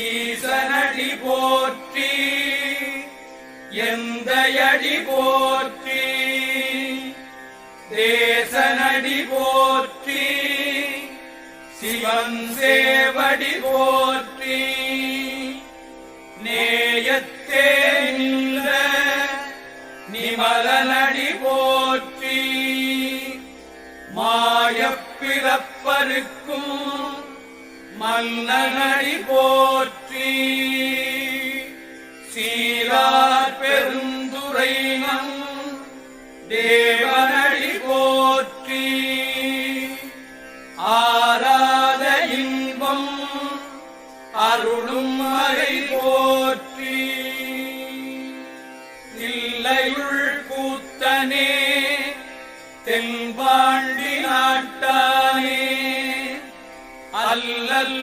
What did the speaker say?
ஈசனடி போற்றி எந்தையடி போற்றி தேசனடி போற்றி சிவன் சேவடி போற்றி. நேயத்தே நின்ற நிமலனடி போற்றி மாயப்பிறப்பருக்கும் மன்னனடி போற்றி. சீரார் பெருந்துரை நம் தேவனடி போற்றி. ஆராத இன்பம் அருளும் அறை போற்றி. இல்லையுள் கூத்தனே தென்பாண்டி நாட்டார். ألا